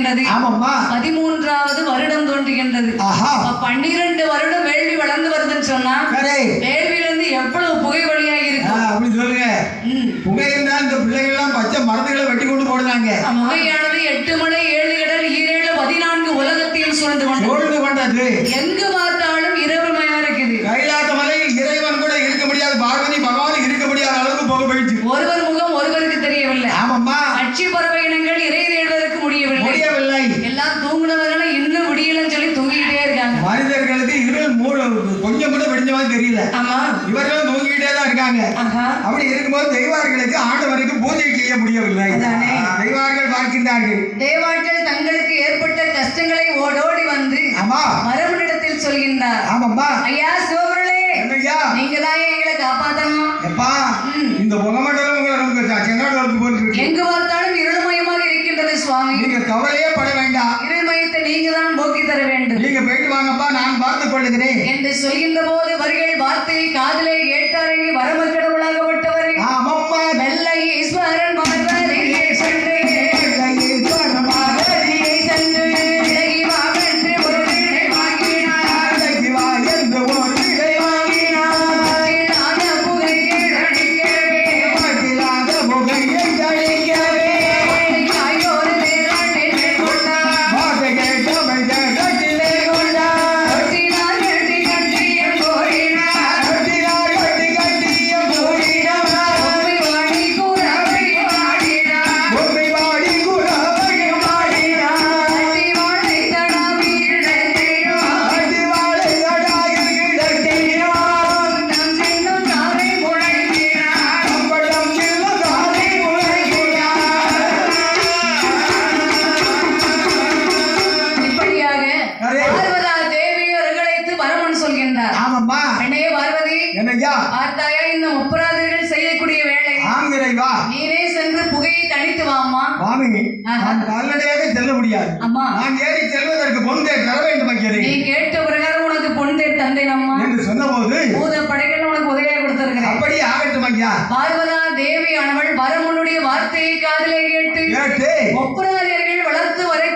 தோன்றுகின்றது. ஆமாம்மா. பதிமூன்றாவது வருடம் தோன்றுகின்றது. பன்னிரண்டு வருடம் வேள்வி வளர்ந்து வருதுன்னு சொன்னா வேள்வியிலிருந்து எவ்வளவு புகை வழியாக ஆ, இருக்கும்? அப்படி சொல்லுங்க. ம். புகையினா இந்த பிள்ளைகள் எல்லாம் பச்சை மரத்துகளை வெட்டி கொண்டு போடுறாங்க. புகையானது எட்டு மலை ஏழு கடல் ஈரேழு பதினான்கு உலகத்தையும் சூழ்ந்து கொண்டு கொண்டது. எங்கு பார்த்தாலும் முடியவில்லை எல்லாம் தூங்குனவங்க இன்னும் விடியலன்னு சொல்லி தூங்கிக்கிட்டே இருக்காங்க. மனிதர்களுக்கு இருள் மூட கொஞ்சம் கூட விடிஞ்ச மாதிரி தெரியல. ஆமா. இவர்களும் தூங்கிக்கிட்டே தான் இருக்காங்க. அப்படி இருக்கும்போது தெய்வார்களுக்கு ஆண்டவருக்கு பூஜை செய்ய முடியவில்லை. தெய்வார்கள் பார்க்கின்றார்கள் தேவாட்கள் தங்களுக்கு ஏற்பட்ட கஷ்டங்களை ஓடோடி வந்து ஆமா. மரபனிடத்தில் சொல்கின்றார். ஆமாம்மா. ஐயா சிவபுரளே சுவாமி. நீங்க கவலையே பட வேண்டாம். இருள்மயத்தை நீங்க தான் போக்கி தர வேண்டும். நீங்க போயிட்டு வாங்கப்பா நான் பார்த்துக் கொள்ளுகிறேன். என்று சொல்கின்ற போது வரிகள் வார்த்தையை காதிலே பார்த்தாயா இந்த முப்பராதர்கள் செய்யக்கூடிய வேலை. ஆம் இறைவா. நீனே சென்று புகையை தணித்து வாம்மா சுவாமி. நான் கால்நடையாக செல்ல முடியாது. அம்மா. நான் ஏறி செல்வதற்கு பொந்தே தர வேண்டும் நீ வைக்கிறேன் கேட்ட பிரகாரம் உனக்கு பொன் தேர் தந்தேன் அம்மா. என்று சொன்னபோது பூத படைகள் உனக்கு உதவியாக கொடுத்திருக்கிறேன். அப்படி ஆகட்டும் ஐயா. பார்வதா தேவியானவள் வரமுன்னுடைய வார்த்தையை காதிலே கேட்டு கேட்டு. ஒப்பராதியர்கள் வளர்த்து வரக்கூடிய